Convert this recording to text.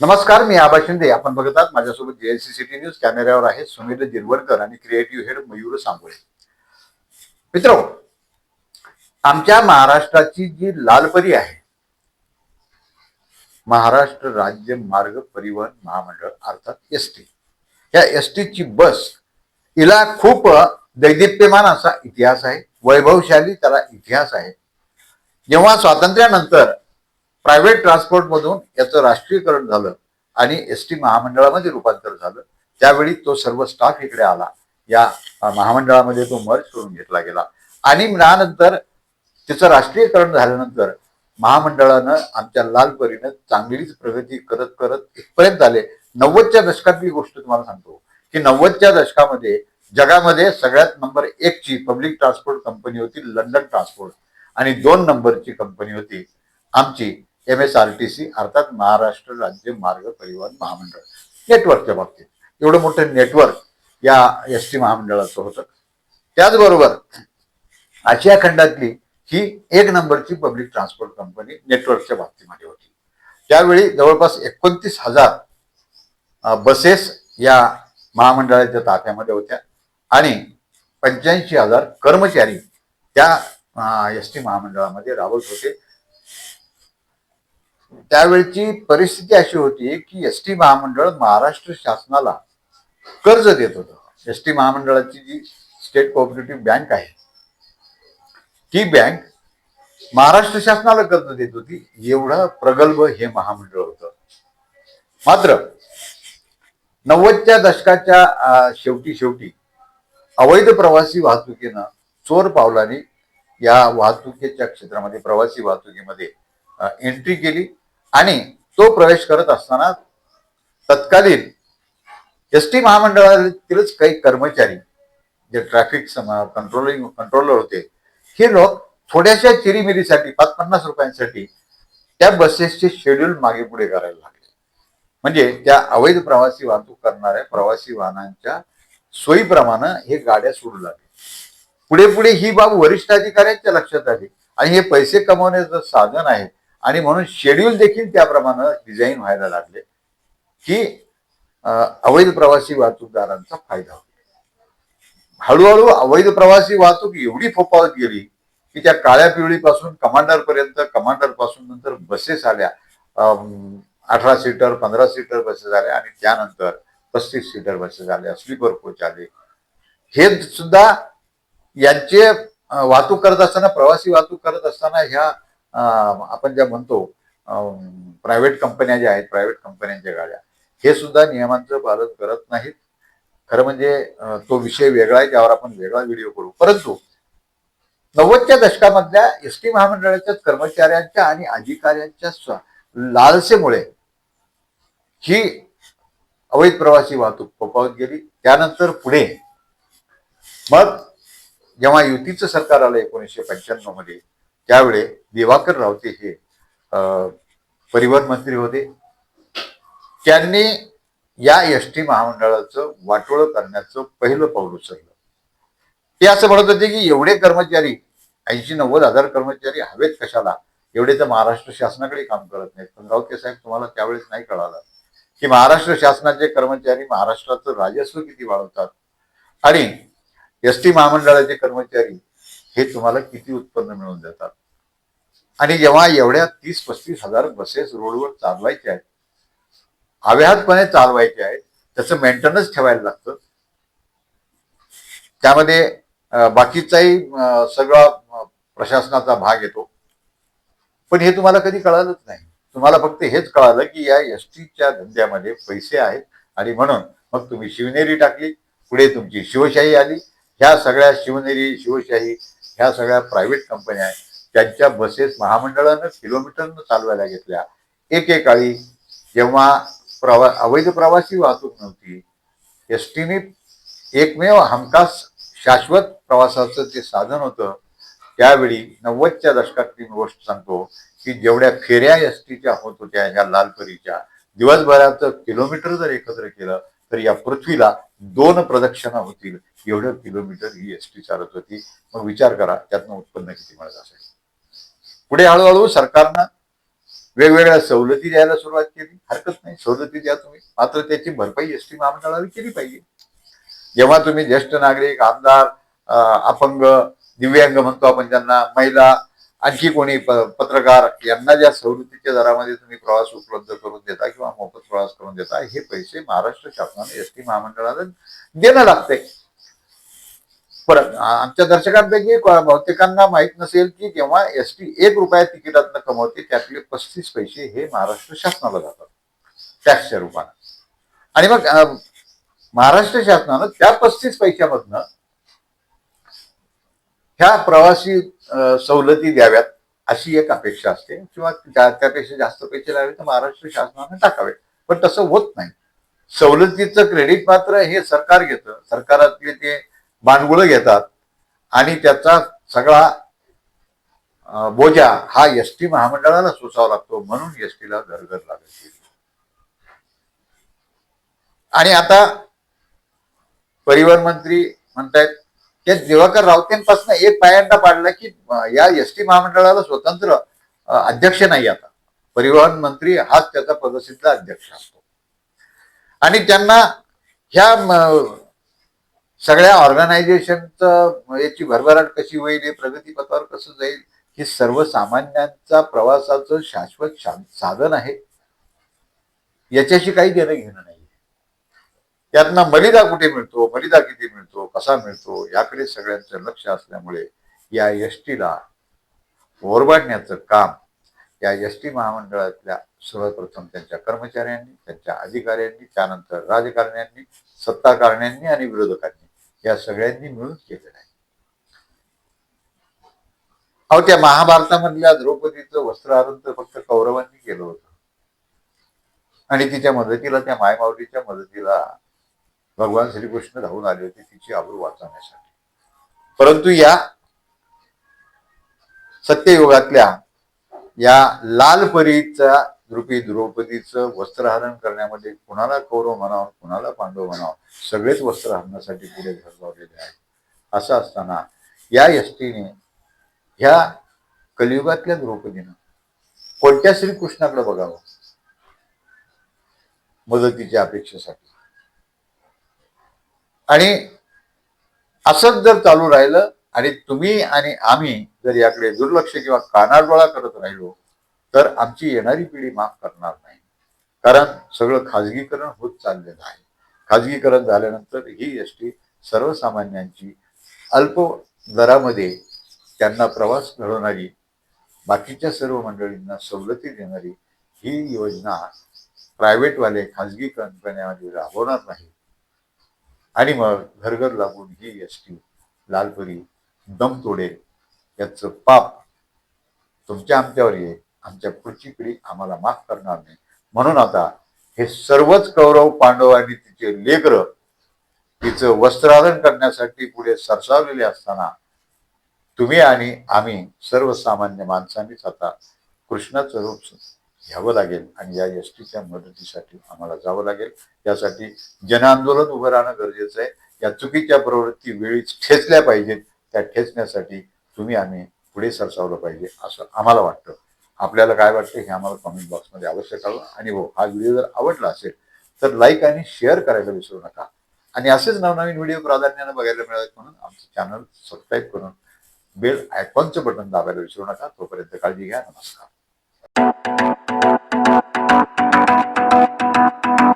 नमस्कार मी आबा शिंदे. आपण बघत आहात माझ्यासोबत जेएससी सिटी न्यूज कॅमेऱ्यावर आहे सुमित जिरवडकर आणि क्रिएटिव्ह हेड मयूर सांगोळे. मित्र आमच्या महाराष्ट्राची जी लालपरी आहे महाराष्ट्र राज्य मार्ग परिवहन महामंडळ अर्थात एस टी या एस टीची बस हिला खूप दैदिप्यमान असा इतिहास आहे वैभवशाली त्याला इतिहास आहे. जेव्हा स्वातंत्र्यानंतर प्रायव्हेट ट्रान्सपोर्टमधून याचं राष्ट्रीयकरण झालं आणि एस टी महामंडळामध्ये रूपांतर झालं. त्यावेळी तो सर्व स्टाफ इकडे आला. या महामंडळामध्ये तो मर्ज करून घेतला गेला. आणि त्यानंतर त्याचं राष्ट्रीयकरण झाल्यानंतर महामंडळानं आमच्या लालपरीनं चांगलीच प्रगती करत करत इथपर्यंत आले. नव्वदच्या दशकातली गोष्ट तुम्हाला सांगतो की नव्वदच्या दशकामध्ये जगामध्ये सगळ्यात नंबर एकची पब्लिक ट्रान्सपोर्ट कंपनी होती लंडन ट्रान्सपोर्ट. आणि दोन नंबरची कंपनी होती आमची M S R T C अर्थात महाराष्ट्र राज्य मार्ग परिवहन महामंडळ. नेटवर्कच्या बाबतीत. एवढं मोठं नेटवर्क या एस टी महामंडळाचं होतं. त्याचबरोबर आशिया खंडातली ही एक नंबरची पब्लिक ट्रान्सपोर्ट कंपनी नेटवर्कच्या बाबतीमध्ये होती. त्यावेळी जवळपास एकोणतीस हजार बसेस या महामंडळाच्या ताफ्यामध्ये होत्या आणि पंच्याऐंशी हजार कर्मचारी त्या एस टी महामंडळामध्ये राबवत होते. त्यावेळची परिस्थिती अशी होती की एस टी महामंडळ महाराष्ट्र शासनाला कर्ज देत होतं. एस टी महामंडळाची जी स्टेट कोऑपरेटिव्ह बँक आहे ती बँक महाराष्ट्र शासनाला कर्ज देत होती. एवढं प्रगल्भ हे महामंडळ होतं. मात्र नव्वदच्या दशकाच्या शेवटी शेवटी अवैध प्रवासी वाहतुकीनं चोर पावलाने या वाहतुकीच्या क्षेत्रामध्ये प्रवासी वाहतुकीमध्ये एंट्री केली आणि तो प्रवेश करत असताना तत्कालीन एस टी महामंडळातीलच काही कर्मचारी जे ट्रॅफिक कंट्रोलिंग कंट्रोलर होते हे लोक थोड्याशा चिरीमिरीसाठी पाच पन्नास रुपयांसाठी त्या बसेसचे शेड्यूल मागे पुढे करायला लागले. म्हणजे त्या अवैध प्रवासी वाहतूक करणाऱ्या प्रवासी वाहनांच्या सोयीप्रमाणे हे गाड्या सोडू लागले. पुढे पुढे ही बाब वरिष्ठ अधिकाऱ्यांच्या लक्षात आली. आणि हे पैसे कमवण्याचं साधन आहे. आणि म्हणून शेड्यूल देखील त्याप्रमाणे डिझाईन व्हायला लागले की अवैध प्रवासी वाहतूकदारांचा फायदा होतो. हळूहळू अवैध प्रवासी वाहतूक एवढी फोपावत गेली की त्या काळ्या पिवळीपासून कमांडर पर्यंत कमांडरपासून नंतर बसेस आल्या. अं, अठरा सीटर पंधरा सीटर बसेस आल्या आणि त्यानंतर पस्तीस सीटर बसेस आल्या स्लीपर कोच आले. हे सुद्धा यांचे वाहतूक करत असताना प्रवासी वाहतूक करत असताना ह्या आपण ज्या म्हणतो प्रायव्हेट कंपन्या ज्या आहेत प्रायव्हेट कंपन्यांच्या गाड्या हे सुद्धा नियमांचं पालन करत नाहीत. खरं म्हणजे तो विषय वेगळा आहे त्यावर आपण वेगळा व्हिडिओ करू. परंतु नव्वदच्या दशकामधल्या एस टी महामंडळाच्या कर्मचाऱ्यांच्या आणि अधिकाऱ्यांच्या लालसेमुळे ही अवैध प्रवासी वाहतूक फोपावत गेली. त्यानंतर पुढे मग जेव्हा युतीचं सरकार आलं एकोणीसशे पंच्याण्णवमध्ये त्यावेळे दिवाकर रावते हे अं, परिवहन मंत्री होते. त्यांनी या एस टी महामंडळाचं वाटोळं करण्याचं पहिलं पाऊल उचललं. ते असं म्हणत होते की एवढे कर्मचारी ऐंशी नव्वद हजार कर्मचारी हवेत कशाला? एवढे तर महाराष्ट्र शासनाकडे काम करत नाहीत. पण रावते साहेब तुम्हाला त्यावेळेस नाही कळालं की महाराष्ट्र शासनाचे कर्मचारी महाराष्ट्राचं राजस्व किती वाढवतात? आणि एस टी महामंडळाचे कर्मचारी हे तुम्हाला किती उत्पन्न मिळून देतात? आणि जेव्हा एवढ्या तीस पस्तीस हजार बसेस रोडवर चालवायच्या आहेत अव्याहतपणे चालवायचे आहेत त्याचं मेंटेनन्स ठेवायला लागतं. त्यामध्ये बाकीचाही सगळा प्रशासनाचा भाग येतो. पण हे तुम्हाला कधी कळालंच नाही. तुम्हाला फक्त हेच कळालं की या एस टीच्या धंद्यामध्ये पैसे आहेत आणि म्हणून मग तुम्ही शिवनेरी टाकली पुढे तुमची शिवशाही आली. ह्या सगळ्या शिवनेरी शिवशाही ह्या सगळ्या प्रायव्हेट कंपन्या आहेत. त्यांच्या बसेस महामंडळानं किलोमीटरनं चालवायला घेतल्या. एकेकाळी जेव्हा प्रवा अवैध प्रवासी वाहतूक नव्हती एस टीने एकमेव हमखास शाश्वत प्रवासाचं जे साधन होतं त्यावेळी नव्वदच्या दशकातली मी गोष्ट सांगतो की जेवढ्या फेऱ्या एस टीच्या होत होत्या ह्या लालपरीच्या दिवसभराचं किलोमीटर जर एकत्र केलं तर या पृथ्वीला दोन प्रदक्षिणा होतील एवढं किलोमीटर ही एस टी चालत होती. मग विचार करा त्यातनं उत्पन्न किती मिळत असेल? पुढे हळूहळू सरकारनं वेगवेगळ्या सवलती द्यायला सुरुवात केली. हरकत नाही सवलती द्या तुम्ही. मात्र त्याची भरपाई एस टी महामंडळाला केली पाहिजे. जेव्हा तुम्ही ज्येष्ठ नागरिक आमदार अं, अपंग दिव्यांग म्हणतो आपण ज्यांना महिला आणखी कोणी प- पत्रकार यांना ज्या सवलतीच्या दरामध्ये तुम्ही प्रवास उपलब्ध करून देता किंवा मोफत प्रवास करून देता हे पैसे महाराष्ट्र शासनाने एस टी महामंडळाला देणं लागते परत आमच्या दर्शकांपैकी बहुतेकांना माहीत नसेल की जेव्हा एस टी एक रुपया तिकिटातनं कमवते त्यातले पस्तीस पैसे हे महाराष्ट्र शासनाला जातात टॅक्सच्या रूपानं. आणि मग महाराष्ट्र शासनानं त्या पस्तीस पैशामधनं ह्या प्रवासी सवलती द्याव्यात अशी एक अपेक्षा असते. किंवा त्या- त्यापेक्षा जास्त पैसे लावे तर महाराष्ट्र शासनाने टाकावे. पण तसं होत नाही. सवलतीचं क्रेडिट मात्र हे सरकार घेतं. सरकारातले ते भांडवल घेतात. आणि त्याचा सगळा बोजा हा एस टी महामंडळाला सोसावा लागतो. म्हणून एस टीला घरघर लागत आणि आता परिवहन मंत्री म्हणतायत त्या दिवाकर रावतेंपासून एक पायंडा पाडला की या एस टी महामंडळाला स्वतंत्र अध्यक्ष नाही आता. परिवहन मंत्री हाच त्याचा पदसिद्ध अध्यक्ष असतो. आणि त्यांना ह्या सगळ्या ऑर्गनायझेशनचं याची भरभराट कशी होईल हे प्रगतीपथावर कसं जाईल हे सर्वसामान्यांचा प्रवासाचं शाश्वत साधन आहे. याच्याशी काही देणं घेणं त्यांना मलिदा कुठे मिळतो? मलिदा किती मिळतो? कसा मिळतो? याकडे सगळ्यांचं लक्ष असल्यामुळे या एस टीला ओरबाडण्याचं काम या एस टी महामंडळातल्या सर्वप्रथम त्यांच्या कर्मचाऱ्यांनी त्यांच्या अधिकाऱ्यांनी त्यानंतर राजकारण्यांनी सत्ताकारण्यांनी आणि विरोधकांनी या सगळ्यांनी मिळून केलेलं आहे अहो त्या महाभारतामधल्या द्रौपदीचं वस्त्रहरण तर फक्त कौरवांनी केलं होतं. आणि तिच्या मदतीला त्या मायमावलीच्या मदतीला भगवान श्रीकृष्ण धावून आले होते तिची आबरू वाचवण्यासाठी. परंतु या सत्ययुगातल्या या लाल परीचा रूपी द्रौपदीचं वस्त्रहरण करण्यामध्ये कुणाला कौरव म्हणावं कुणाला पांडव म्हणावं सगळेच वस्त्रहरणासाठी पुढे घरलावलेले आहेत. असं असताना या यष्टीने ह्या कलियुगातल्या द्रौपदीनं कोणत्या श्रीकृष्णाकडे बघावं? मदतीच्या अपेक्षेसाठी. आणि असंच जर चालू राहिलं आणि तुम्ही आणि आम्ही जर याकडे दुर्लक्ष किंवा कानाडोळा करत राहिलो तर आमची येणारी पिढी माफ करणार नाही. कारण सगळं खाजगीकरण होत चाललेलं आहे. खाजगीकरण झाल्यानंतर ही एस टी सर्वसामान्यांची अल्प दरामध्ये त्यांना प्रवास घडवणारी बाकीच्या सर्व मंडळींना सवलती देणारी ही योजना प्रायव्हेटवाले खाजगी कंपन्यामध्ये राबवणार नाही. आणि मग घरघर लागून ही एस टी लालपरी दम तोडे याचं पाप तुमच्या आमच्यावर ये आमच्या पुढची पिढी आम्हाला माफ करणार नाही. म्हणून आता हे सर्वच कौरव पांडव आणि तिचे लेकर तिचं वस्त्रहरण करण्यासाठी पुढे सरसावलेले असताना तुम्ही आणि आम्ही सर्वसामान्य माणसांनीच आता कृष्णाचं रूप घ्यावं लागेल आणि या एस टीच्या मदतीसाठी आम्हाला जावं लागेल. यासाठी जनआंदोलन उभं राहणं गरजेचं आहे. या चुकीच्या प्रवृत्ती वेळीच ठेचल्या पाहिजेत. त्या ठेचण्यासाठी तुम्ही आम्ही पुढे सरसावलं पाहिजे असं आम्हाला वाटतं. आपल्याला काय वाटतं हे आम्हाला कमेंट बॉक्समध्ये अवश्य कळवा. आणि हो हा व्हिडिओ जर आवडला असेल तर लाईक आणि शेअर करायला विसरू नका. आणि असेच नवनवीन व्हिडिओ प्राधान्यानं बघायला मिळावेत म्हणून आमचं चॅनल सबस्क्राईब करून बेल आयकॉनचं बटन दाबायला विसरू नका. तोपर्यंत काळजी घ्या. नमस्कार. Thank you.